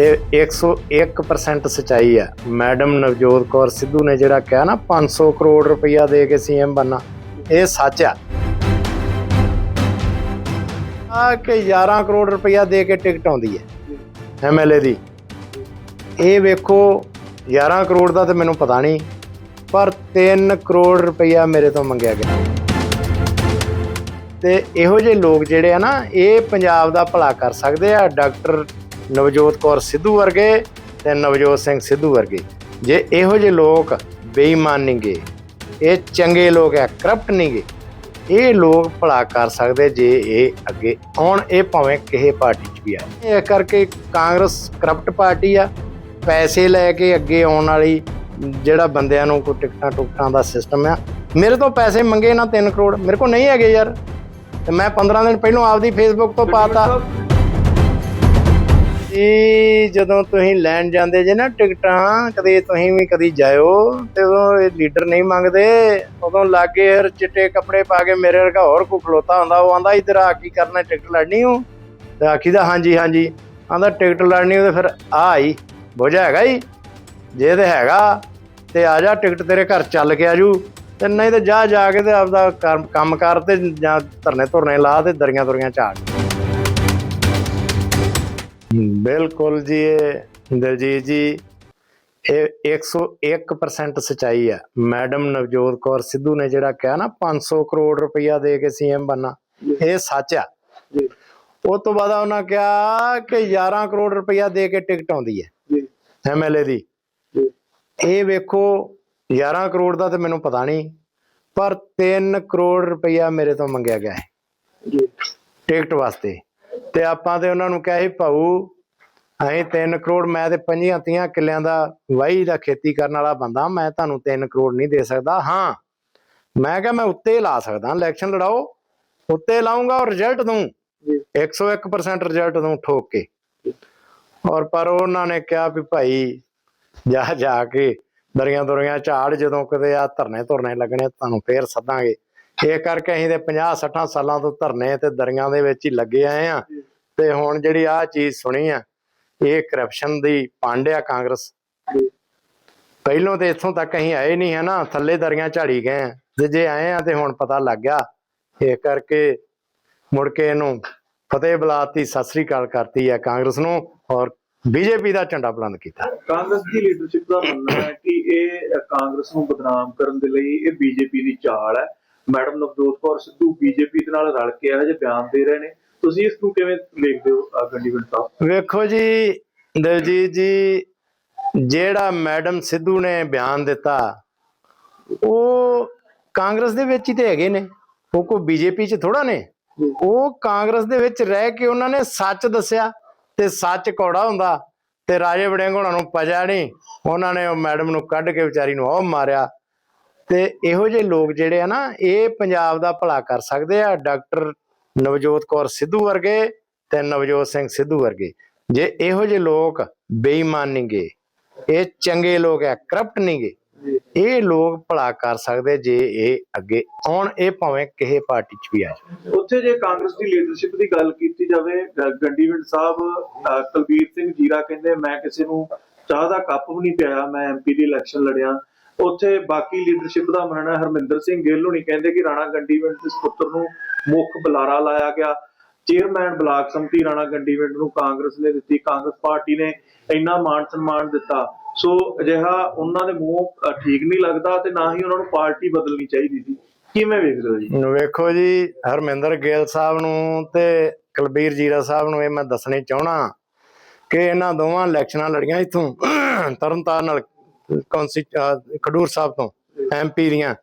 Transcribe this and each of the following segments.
ਇਹ 101% ਸਚਾਈ ਆ। ਮੈਡਮ ਨਵਜੋਤ ਕੌਰ ਸਿੱਧੂ ਨੇ ਜਿਹੜਾ ਕਿਹਾ ਨਾ 500 ਕਰੋੜ ਰੁਪਇਆ ਦੇ ਕੇ ਸੀਐਮ ਬਣਨਾ। ਇਹ ਸੱਚ ਆ। ਆ ਕਿ 11 ਕਰੋੜ ਰੁਪਇਆ ਦੇ ਕੇ ਟਿਕਟ ਆਉਂਦੀ ਹੈ ਐਮਐਲਏ ਦੀ। ਇਹ ਵੇਖੋ 11 ਕਰੋੜ ਦਾ ਤੇ ਮੈਨੂੰ ਪਤਾ ਨਹੀਂ, ਪਰ 3 ਕਰੋੜ ਰੁਪਇਆ ਮੇਰੇ ਤੋਂ ਮੰਗਿਆ ਗਿਆ। ਤੇ ਇਹੋ ਜਿਹੇ ਲੋਕ ਜਿਹੜੇ ਆ ਨਾ, ਇਹ ਪੰਜਾਬ ਦਾ ਭਲਾ ਕਰ ਸਕਦੇ ਆ। ਡਾਕਟਰ ਨਵਜੋਤ ਕੌਰ ਸਿੱਧੂ ਵਰਗੇ ਤੇ ਨਵਜੋਤ ਸਿੰਘ ਸਿੱਧੂ ਵਰਗੇ। ਜੇ ਇਹੋ ਜਿਹੇ ਲੋਕ ਬੇਈਮਾਨ ਨਹੀਂਗੇ ਇਹ ਚੰਗੇ ਲੋਕ ਆ ਕਰਪਟ ਨਹੀਂਗੇ ਇਹ ਲੋਕ ਭਲਾ ਕਰ ਸਕਦੇ ਜੇ ਇਹ ਅੱਗੇ ਆਉਣ ਇਹ ਭਾਵੇਂ ਕਿਸੇ ਪਾਰਟੀ 'ਚ ਵੀ ਆ ਇਹ ਕਰਕੇ ਕਾਂਗਰਸ ਕਰਪਟ ਪਾਰਟੀ ਆ ਪੈਸੇ ਲੈ ਕੇ ਅੱਗੇ ਆਉਣ ਵਾਲੀ ਜਿਹੜਾ ਬੰਦਿਆਂ ਨੂੰ ਕੋਈ ਟਿਕਟਾਂ ਟੁਕਟਾਂ ਦਾ ਸਿਸਟਮ ਆ ਮੇਰੇ ਤੋਂ ਪੈਸੇ ਮੰਗੇ ਨਾ 3 ਕਰੋੜ ਮੇਰੇ ਕੋਲ ਨਹੀਂ ਹੈਗੇ ਯਾਰ। ਤੇ ਮੈਂ 15 ਦਿਨ ਪਹਿਲਾਂ ਆਪਦੀ ਫੇਸਬੁੱਕ ਤੋਂ ਪਾਤਾ। ਇਹ ਜਦੋਂ ਤੁਸੀਂ ਲੈਣ ਜਾਂਦੇ ਜੇ ਨਾ ਟਿਕਟਾਂ, ਕਦੇ ਤੁਸੀਂ ਵੀ ਕਦੀ ਜਾਇਓ, ਤੇ ਉਦੋਂ ਇਹ ਲੀਡਰ ਨਹੀਂ ਮੰਗਦੇ। ਉਦੋਂ ਲਾਗੇ ਹਰ ਚਿੱਟੇ ਕੱਪੜੇ ਪਾ ਕੇ ਮੇਰੇ ਵਰਗਾ ਹੋਰ ਕੋ ਖਲੋਤਾ ਹੁੰਦਾ, ਉਹ ਆਂਦਾ, ਇਧਰ ਆ, ਕੀ ਕਰਨਾ, ਟਿਕਟ ਲੜਨੀ ਹੋ ਤੇ ਆਖੀਦਾ, ਹਾਂਜੀ ਹਾਂਜੀ। ਆਂਦਾ, ਟਿਕਟ ਲੜਨੀ ਹੋ ਤੇ ਫਿਰ ਆ ਆਈ, ਬੋਝਾ ਹੈਗਾ ਹੀ ਜੇ ਤੇ ਹੈਗਾ, ਤੇ ਆ ਜਾ, ਟਿਕਟ ਤੇਰੇ ਘਰ ਚੱਲ ਕੇ ਆਜੂ ਤੇ ਨਹੀਂ ਤੇ ਜਾ ਜਾ ਕੇ ਤੇ ਆਪਦਾ ਕੰਮ- ਕੰਮ ਕਰ ਤੇ ਜਾਂ ਧਰਨੇ ਧੁਰਨੇ ਲਾ ਤੇ ਦਰੀਆਂ ਦੁਰੀਆਂ ਝਾੜ। ਬਿਲਕੁਲ ਜੀ ਇਹ ਦਲਜੀਤ ਜੀ ਇਹ 101% ਸਚਾਈ ਆ। ਮੈਡਮ ਨਵਜੋਤ ਕੌਰ ਸਿੱਧੂ ਨੇ ਜਿਹੜਾ ਕਿਹਾ ਨਾ 500 ਕਰੋੜ ਰੁਪਇਆ ਦੇ ਕੇ ਸੀਐਮ ਬਣਨਾ ਇਹ ਸੱਚ ਆ। ਜੀ। ਉਸ ਤੋਂ ਬਾਅਦ ਉਹਨਾਂ ਕਿਹਾ ਕਿ 11 ਕਰੋੜ ਰੁਪਇਆ ਦੇ ਕੇ ਟਿਕਟ ਆਉਂਦੀ ਹੈ। ਜੀ। ਐਮਐਲਏ ਦੀ। ਇਹ ਵੇਖੋ 11 ਕਰੋੜ ਦਾ ਤੇ ਮੈਨੂੰ ਪਤਾ ਨਹੀਂ ਪਰ 3 ਕਰੋੜ ਰੁਪਇਆ ਮੇਰੇ ਤੋਂ ਮੰਗਿਆ ਗਿਆ ਹੈ। ਜੀ। ਟਿਕਟ ਵਾਸਤੇ। ਤੇ ਆਪਾਂ ਤੇ ਉਹਨਾਂ ਨੂੰ ਕਿਹਾ ਸੀ ਭਾਊ ਅਸੀਂ 3 ਕਰੋੜ ਮੈਂ ਤੇ 25 30 ਕਿੱਲਿਆਂ ਦਾ ਵਾਹੀ ਦਾ ਖੇਤੀ ਕਰਨ ਵਾਲਾ ਬੰਦਾ ਮੈਂ ਤੁਹਾਨੂੰ 3 ਕਰੋੜ ਨਹੀਂ ਦੇ ਸਕਦਾ। ਹਾਂ ਮੈਂ ਕਿਹਾ ਮੈਂ ਉੱਤੇ ਲਾ ਸਕਦਾ ਇਲੈਕਸ਼ਨ ਲੜਾਓ ਉੱਤੇ ਲਾਉਂਗਾ ਔਰ ਰਿਜ਼ਲਟ ਦੂੰ ਜੀ। 101% ਰਿਜ਼ਲਟ ਦੂੰ ਠੋਕ ਕੇ। ਔਰ ਪਰ ਉਹਨਾਂ ਨੇ ਕਿਹਾ ਵੀ ਭਾਈ ਜਾ ਜਾ ਕੇ ਦਰੀਆਂ ਦੁਰੀਆਂ ਝਾੜ ਜਦੋਂ ਕਿਤੇ ਆ ਧਰਨੇ ਧੁਰਨੇ ਲੱਗਣੇ ਤੁਹਾਨੂੰ ਫੇਰ ਸੱਦਾਂਗੇ। ਇਹ ਕਰਕੇ ਅਸੀਂ ਤੇ 50 60 ਸਾਲਾਂ ਤੋਂ ਧਰਨੇ ਤੇ ਦਰੀਆਂ ਦੇ ਵਿੱਚ ਹੀ ਲੱਗੇ ਆਏ ਆ ਤੇ ਹੁਣ ਜਿਹੜੀ ਆ ਚੀਜ਼ ਸੁਣੀ ਆ ਇਹ ਕਰਪਸ਼ਨ ਦੀ ਪਾਂਡਿਆ ਕਾਂਗਰਸ। ਪਹਿਲੋਂ ਤੇ ਇੱਥੋਂ ਤੱਕ ਅਸੀਂ ਆਏ ਨਹੀਂ ਹੈ ਨਾ ਥੱਲੇ ਦਰੀਆਂ ਝਾੜੀ ਗਏ ਆ ਤੇ ਜੇ ਆਏ ਆ ਤੇ ਹੁਣ ਪਤਾ ਲੱਗ ਗਿਆ। ਇਹ ਕਰਕੇ ਮੁੜ ਕੇ ਇਹਨੂੰ ਫਤਿਹ ਬੁਲਾਤੀ, ਸਤਿ ਸ੍ਰੀ ਅਕਾਲ ਕਰਤੀ ਹੈ ਕਾਂਗਰਸ ਨੂੰ ਔਰ ਬੀਜੇਪੀ ਦਾ ਝੰਡਾ ਬੁਲੰਦ ਕੀਤਾ। ਕਾਂਗਰਸ ਦੀ ਲੀਡਰਸ਼ਿਪ ਦਾ ਮੰਨਣਾ ਹੈ ਕਿ ਇਹ ਕਾਂਗਰਸ ਨੂੰ ਬਦਨਾਮ ਕਰਨ ਦੇ ਲਈ ਇਹ ਬੀਜੇਪੀ ਦੀ ਚਾਲ ਹੈ। ਮੈਡਮ ਨਵਜੋਤ ਕੌਰ ਸਿੱਧੂ ਬੀਜੇਪੀ ਦੇ ਨਾਲ ਰਲ ਕੇ ਇਹੋ ਜਿਹੇ ਬਿਆਨ ਦੇ ਰਹੇ ਨੇ। ਤੁਸੀਂ ਇਸ ਨੂੰ ਕਿਵੇਂ ਦੇਖਦੇ ਹੋ ਗੰਡੀਵਿੰਡ ਸਾਹਿਬ? ਵੇਖੋ ਜੀ, ਦਲਜੀਤ ਜੀ, ਜਿਹੜਾ ਮੈਡਮ ਸਿੱਧੂ ਨੇ ਬਿਆਨ ਦਿੱਤਾ, ਉਹ ਕਾਂਗਰਸ ਦੇ ਵਿੱਚ ਹੀ ਤੇ ਹੈਗੇ ਨੇ। ਉਹ ਕੋ ਬੀਜੇਪੀ ਚ ਥੋੜਾ ਨੇ। ਉਹ ਕਾਂਗਰਸ ਦੇ ਵਿੱਚ ਰਹਿ ਕੇ ਉਹਨਾਂ ਨੇ ਸੱਚ ਦੱਸਿਆ ਤੇ ਸੱਚ ਕੌੜਾ ਹੁੰਦਾ ਤੇ ਰਾਜੇ ਵੜਿੰਗ ਉਹਨਾਂ ਨੂੰ ਪਜਾ ਨਹੀਂ। ਉਹਨਾਂ ਨੇ ਉਹ ਮੈਡਮ ਨੂੰ ਕੱਢ ਕੇ ਵਿਚਾਰੀ ਨੂੰ ਉਹ ਮਾਰਿਆ। ਤੇ ਇਹੋ ਜਿਹੇ ਲੋਕ ਜਿਹੜੇ ਆ ਨਾ, ਇਹ ਪੰਜਾਬ ਦਾ ਭਲਾ ਕਰ ਸਕਦੇ ਆ। ਡਾਕਟਰ ਨਵਜੋਤ ਕੌਰ ਸਿੱਧੂ ਵਰਗੇ ਤੇ ਨਵਜੋਤ ਸਿੰਘ ਸਿੱਧੂ ਵਰਗੇ ਜੇ ਇਹੋ ਜਿਹੇ ਲੋਕ ਬੇਈਮਾਨ ਨਹੀਂਗੇ ਇਹ ਚੰਗੇ ਲੋਕ ਆ ਕਰਪਟ ਨਹੀਂਗੇ ਇਹ ਲੋਕ ਭਲਾ ਕਰ ਸਕਦੇ ਜੇ ਇਹ ਅੱਗੇ ਆਉਣ, ਇਹ ਭਾਵੇਂ ਕਿਸੇ ਪਾਰਟੀ 'ਚ ਵੀ ਆ ਜਾਣ। ਉੱਥੇ ਜੇ ਕਾਂਗਰਸ ਦੀ ਲੀਡਰਸ਼ਿਪ ਦੀ ਗੱਲ ਕੀਤੀ ਜਾਵੇ ਗੰਡੀਵਿੰਡ ਸਾਹਿਬ ਕੁਲਬੀਰ ਸਿੰਘ ਜੀਰਾ ਕਹਿੰਦੇ, ਮੈਂ ਕਿਸੇ ਨੂੰ ਚਾਹ ਦਾ ਕੱਪ ਵੀ ਨਹੀਂ ਪਿਆ ਮੈਂ ਐਮਪੀ ਦੀ ਇਲੈਕਸ਼ਨ ਲੜਿਆ ਉੱਥੇ ਬਾਕੀ ਲੀਡਰਸ਼ਿਪ ਦਾ ਮੰਨਣਾ ਹਰਮਿੰਦਰ ਸਿੰਘ ਗਿੱਲ ਨੂੰ ਨਹੀਂ ਕਹਿੰਦੇ ਕਿ ਰਾਣਾ ਗੰਡੀਵਿੰਡ ਦੇ ਸੁਪੁੱਤਰ ਨੂੰ ਮੁੱਖ ਬੁਲਾਰਾ ਲਾਇਆ ਗਿਆ। ਚੇਅਰਮੈਨ ਬਲਾਕ ਸੰਮਤੀ ਰਾਣਾ ਗੰਡੀਵਿੰਡ ਨੂੰ ਕਾਂਗਰਸ ਨੇ ਦਿੱਤੀ। ਕਾਂਗਰਸ ਪਾਰਟੀ ਨੇ ਇੰਨਾ ਮਾਣ ਸਨਮਾਨ ਦਿੱਤਾ। ਸੋ ਅਜਿਹਾ ਉਹਨਾਂ ਦੇ ਮੂੰਹ ਠੀਕ ਨਹੀਂ ਲੱਗਦਾ ਤੇ ਨਾ ਹੀ ਉਹਨਾਂ ਨੂੰ ਪਾਰਟੀ ਬਦਲਣੀ ਚਾਹੀਦੀ ਸੀ। ਕਿਵੇਂ ਵੇਖਦੇ ਹੋ ਜੀ? ਵੇਖੋ ਜੀ, ਹਰਮਿੰਦਰ ਗਿੱਲ ਸਾਹਿਬ ਨੂੰ ਤੇ ਕੁਲਬੀਰ ਜੀਰਾ ਸਾਹਿਬ ਨੂੰ ਇਹ ਮੈਂ ਦੱਸਣੀ ਚਾਹਣਾ ਕਿ ਇਹਨਾਂ ਦੋਵਾਂ ਇਲੈਕਸ਼ਨਾਂ ਲੜੀਆਂ ਇਥੋਂ ਤਰਨਤਾਰਨ ਨਾਲ ਕੌਂਸੀ ਖਡੂਰ ਸਾਹਿਬ ਤੋਂ ਐਮਪੀ ਦੀਆਂ।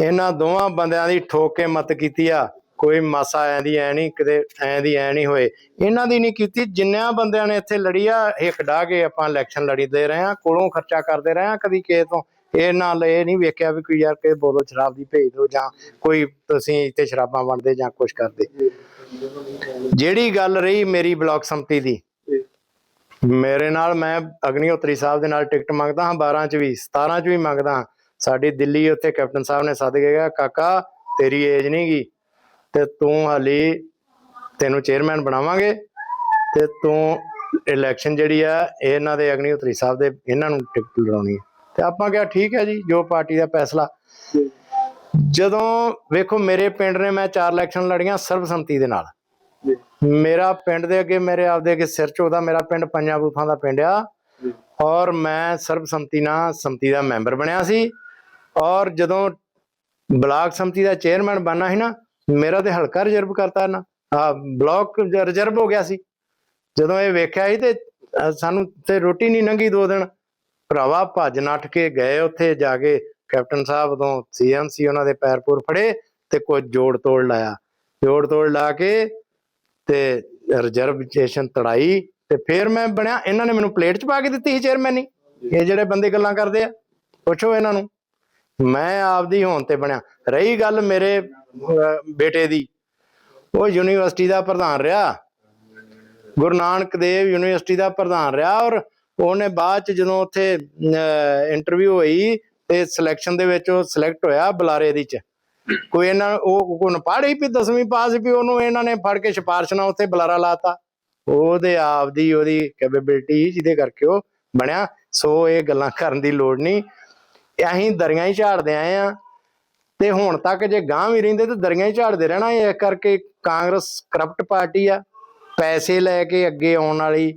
ਇਹਨਾਂ ਦੋਵਾਂ ਬੰਦਿਆਂ ਦੀ ਠੋਕ ਕੇ ਮਤ ਕੀਤੀ ਆ। ਕੋਈ ਮਾਸਾ ਐ ਦੀ ਐ ਨਹੀਂ, ਕਿਤੇ ਐ ਦੀ ਐ ਨਹੀਂ ਹੋਏ। ਇਹਨਾਂ ਦੀ ਨਹੀਂ ਕੀਤੀ, ਜਿੰਨਿਆਂ ਬੰਦਿਆਂ ਨੇ ਇੱਥੇ ਲੜੀ ਆ ਇਹ ਡਾ ਕੇ ਆਪਾਂ ਇਲੈਕਸ਼ਨ ਲੜੀਦੇ ਰਹੇ ਆ ਕੋਲੋਂ ਖਰਚਾ ਕਰਦੇ ਰਹੇ ਆ ਕਦੀ ਕਿਸੇ ਤੋਂ। ਇਹ ਨਾਲ ਇਹ ਨਹੀਂ ਵੇਖਿਆ ਵੀ ਕੋਈ ਯਾਰ ਕਿ ਬੋਤਲ ਸ਼ਰਾਬ ਦੀ ਭੇਜ ਦਿਓ ਜਾਂ ਕੋਈ ਤੁਸੀਂ ਇੱਥੇ ਸ਼ਰਾਬਾਂ ਵੰਡਦੇ ਜਾਂ ਕੁਝ ਕਰਦੇ। ਜਿਹੜੀ ਗੱਲ ਰਹੀ ਮੇਰੀ ਬਲਾਕ ਸੰਮਤੀ ਦੀ ਮੇਰੇ ਨਾਲ ਮੈਂ ਅਗਨੀਹੋਤਰੀ ਸਾਹਿਬ ਦੇ ਨਾਲ ਟਿਕਟ ਮੰਗਦਾ ਹਾਂ 12 ਚ ਵੀ 17 ਚ ਵੀ ਮੰਗਦਾ ਹਾਂ। ਸਾਡੀ ਦਿੱਲੀ ਉੱਥੇ ਕੈਪਟਨ ਸਾਹਿਬ ਨੇ ਸੱਦ ਕੇ ਗਿਆ ਕਾਕਾ, ਤੇਰੀ ਏਜ ਨਹੀਂ ਗੀ ਤੇ ਤੂੰ ਹਾਲੀ ਤੈਨੂੰ ਚੇਅਰਮੈਨ ਬਣਾਵਾਂਗੇ ਤੇ ਤੂੰ ਇਲੈਕਸ਼ਨ ਜਿਹੜੀ ਆ, ਇਹਨਾਂ ਦੇ ਅਗਨੀਹੋਤਰੀ ਸਾਹਿਬ ਦੇ ਇਹਨਾਂ ਨੂੰ ਟਿਕਟ ਲੜਾਉਣੀ ਹੈ। ਤੇ ਆਪਾਂ ਕਿਹਾ, ਠੀਕ ਹੈ ਜੀ, ਜੋ ਪਾਰਟੀ ਦਾ ਫੈਸਲਾ। ਜਦੋਂ ਵੇਖੋ, ਮੇਰੇ ਪਿੰਡ ਨੇ ਮੈਂ ਚਾਰ ਇਲੈਕਸ਼ਨ ਲੜੀਆਂ ਸਰਬਸੰਮਤੀ ਦੇ ਨਾਲ। ਮੇਰਾ ਪਿੰਡ ਦੇ ਅੱਗੇ ਮੇਰੇ ਆਪਦੇ ਅੱਗੇ ਸਿਰ ਚੋਦਾ ਮੇਰਾ ਪਿੰਡ ਪੰਜਾਂ ਬੂਥਾਂ ਦਾ ਪਿੰਡ ਆ। ਔਰ ਮੈਂ ਸਰਬਸੰਮਤੀ ਨਾਲ ਸੰਮਤੀ ਦਾ ਮੈਂਬਰ ਬਣਿਆ ਸੀ। ਔਰ ਜਦੋਂ ਬਲਾਕ ਸੰਮਤੀ ਦਾ ਚੇਅਰਮੈਨ ਬਣਨਾ ਸੀ ਨਾ ਮੇਰਾ ਤੇ ਹਲਕਾ ਰਿਜ਼ਰਵ ਕਰਤਾ ਨਾ ਆ ਬਲਾਕ ਰਿਜ਼ਰਵ ਹੋ ਗਿਆ ਸੀ। ਜਦੋਂ ਇਹ ਵੇਖਿਆ ਸੀ ਤੇ ਸਾਨੂੰ ਤੇ ਰੋਟੀ ਨਹੀਂ ਲੰਗੀ ਦੋ ਦਿਨ। ਭਰਾਵਾ ਭੱਜ ਨੱਠ ਕੇ ਗਏ ਉੱਥੇ ਜਾ ਕੇ ਕੈਪਟਨ ਸਾਹਿਬ ਤੋਂ ਸੀਐਮਸੀ ਉਹਨਾਂ ਦੇ ਪੈਰਪੁਰ ਫੜੇ ਤੇ ਕੁਝ ਜੋੜ ਤੋੜ ਲਾਇਆ। ਜੋੜ ਤੋੜ ਲਾ ਕੇ ਤੇ ਰਿਜ਼ਰਵੇਸ਼ਨ ਤੜਾਈ ਤੇ ਫਿਰ ਮੈਂ ਬਣਿਆ, ਇਹਨਾਂ ਨੇ ਮੈਨੂੰ ਪਲੇਟ 'ਚ ਪਾ ਕੇ ਦਿੱਤੀ ਸੀ ਚੇਅਰਮੈਨੀ ਇਹ ਜਿਹੜੇ ਬੰਦੇ ਗੱਲਾਂ ਕਰਦੇ ਆ, ਪੁੱਛੋ ਇਹਨਾਂ ਨੂੰ। ਮੈਂ ਆਪਦੀ ਹੋਣ ਤੇ ਬਣਿਆ। ਰਹੀ ਗੱਲ ਮੇਰੇ ਬੇਟੇ ਦੀ। ਉਹ ਯੂਨੀਵਰਸਿਟੀ ਦਾ ਪ੍ਰਧਾਨ ਰਿਹਾ। ਗੁਰੂ ਨਾਨਕ ਦੇਵ ਯੂਨੀਵਰਸਿਟੀ ਦਾ ਪ੍ਰਧਾਨ ਰਿਹਾ ਔਰ ਉਹਨੇ ਬਾਅਦ ਚ ਜਦੋਂ ਉੱਥੇ ਇੰਟਰਵਿਊ ਹੋਈ ਤੇ ਸਿਲੈਕਸ਼ਨ ਦੇ ਵਿੱਚ ਉਹ ਸਿਲੈਕਟ ਹੋਇਆ ਬੁਲਾਰੇ ਦੀ ਚ। ਕੋਈ ਇਹਨਾਂ ਉਹ ਕੋਣ ਪੜ੍ਹੀ ਵੀ 10ਵੀਂ ਪਾਸ ਵੀ ਉਹਨੂੰ ਇਹਨਾਂ ਨੇ ਫੜ ਕੇ ਸਿਫਾਰਿਸ਼ ਨਾਲ ਉੱਥੇ ਬੁਲਾਰਾ ਲਾਤਾ। ਉਹਦੇ ਆਪ ਦੀ ਉਹਦੀ ਕੈਪੇਬਿਲਿਟੀ ਜਿਹਦੇ ਕਰਕੇ ਉਹ ਬਣਿਆ। ਸੋ ਇਹ ਗੱਲਾਂ ਕਰਨ ਦੀ ਲੋੜ ਨਹੀਂ। ਅਸੀਂ ਦਰੀਆਂ ਹੀ ਝਾੜਦੇ ਆਏ ਆ ਤੇ ਹੁਣ ਤੱਕ ਜੇ ਗਾਂ ਵੀ ਰਹਿੰਦੇ ਤੇ ਦਰੀਆਂ ਹੀ ਝਾੜਦੇ ਰਹਿਣਾ। ਇਹ ਕਰਕੇ ਕਾਂਗਰਸ ਕਰਪਟ ਪਾਰਟੀ ਆ। ਪੈਸੇ ਲੈ ਕੇ ਅੱਗੇ ਆਉਣ ਵਾਲੀ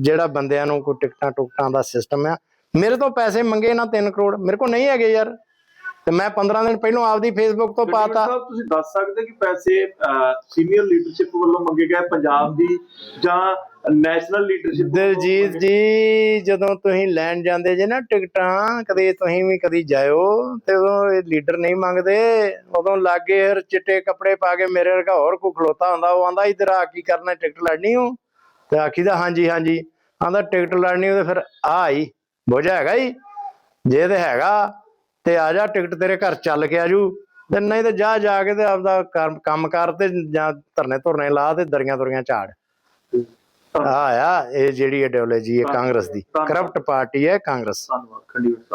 ਜਿਹੜਾ ਬੰਦਿਆਂ ਨੂੰ ਕੋਈ ਟਿਕਟਾਂ ਟੁਕਟਾਂ ਦਾ ਸਿਸਟਮ ਆ। ਮੇਰੇ ਤੋਂ ਪੈਸੇ ਮੰਗੇ ਨਾ 3 ਕਰੋੜ। ਮੇਰੇ ਕੋਲ ਨਹੀਂ ਹੈਗੇ ਯਾਰ। ਤੇ ਮੈਂ 15 ਦਿਨ ਪਹਿਲਾਂ ਆਪਦੀ ਫੇਸਬੁੱਕ ਤੋਂ ਪਾਤਾ। ਸਾਹਿਬ ਤੁਸੀਂ ਦੱਸ ਸਕਦੇ ਕਿ ਪੈਸੇ ਸੀਨੀਅਰ ਲੀਡਰਸ਼ਿਪ ਵੱਲੋਂ ਮੰਗੇ ਗਏ ਪੰਜਾਬ ਦੀ ਜਾਂ ਨੈਸ਼ਨਲ ਲੀਡਰਸ਼ਿਪ ਦਿਲਜੀਤ ਜੀ ਜਦੋਂ ਤੁਸੀਂ ਲੈਣ ਜਾਂਦੇ ਜੇ ਨਾ ਟਿਕਟਾਂ ਕਦੇ ਤੁਸੀਂ ਵੀ ਕਦੀ ਜਾਇਓ ਤੇ ਉਦੋਂ ਇਹ ਲੀਡਰ ਨਹੀਂ ਮੰਗਦੇ। ਉਦੋਂ ਲਾਗੇ ਹਰ ਚਿੱਟੇ ਕੱਪੜੇ ਪਾ ਕੇ ਮੇਰੇ ਵਰਗਾ ਹੋਰ ਕੋ ਖਲੋਤਾ ਹੁੰਦਾ ਉਹ ਆਂਦਾ ਇਧਰ ਆ ਕੀ ਕਰਨਾ ਟਿਕਟ ਲੜਨੀ ਹੋ ਤੇ ਆਖੀਦਾ ਹਾਂਜੀ ਹਾਂਜੀ। ਆਂਦਾ ਟਿਕਟ ਲੜਨੀ ਉਹ ਫਿਰ ਆ ਆਈ। ਬੋਝਾ ਹੈਗਾ ਹੀ ਜੇ ਤੇ ਹੈਗਾ ਤੇ ਆ ਜਾ ਟਿਕਟ ਤੇਰੇ ਘਰ ਚੱਲ ਕੇ ਆਜੂ ਤੇ ਨਹੀਂ ਤੇ ਜਾ ਜਾ ਕੇ ਤੇ ਆਪਦਾ ਕੰਮ- ਕਰ ਤੇ ਜਾਂ ਧਰਨੇ ਧੁਰਨੇ ਲਾ ਤੇ ਦਰੀਆਂ ਦੁਰੀਆਂ ਝਾੜ। ਆ ਆ ਇਹ ਜਿਹੜੀ ਆਈਡੀਓਲੋਜੀ ਹੈ ਕਾਂਗਰਸ ਦੀ। ਕਰਪਟ ਪਾਰਟੀ ਹੈ ਕਾਂਗਰਸ। ਧੰਨਵਾਦ। ਸਾਹਿਬ।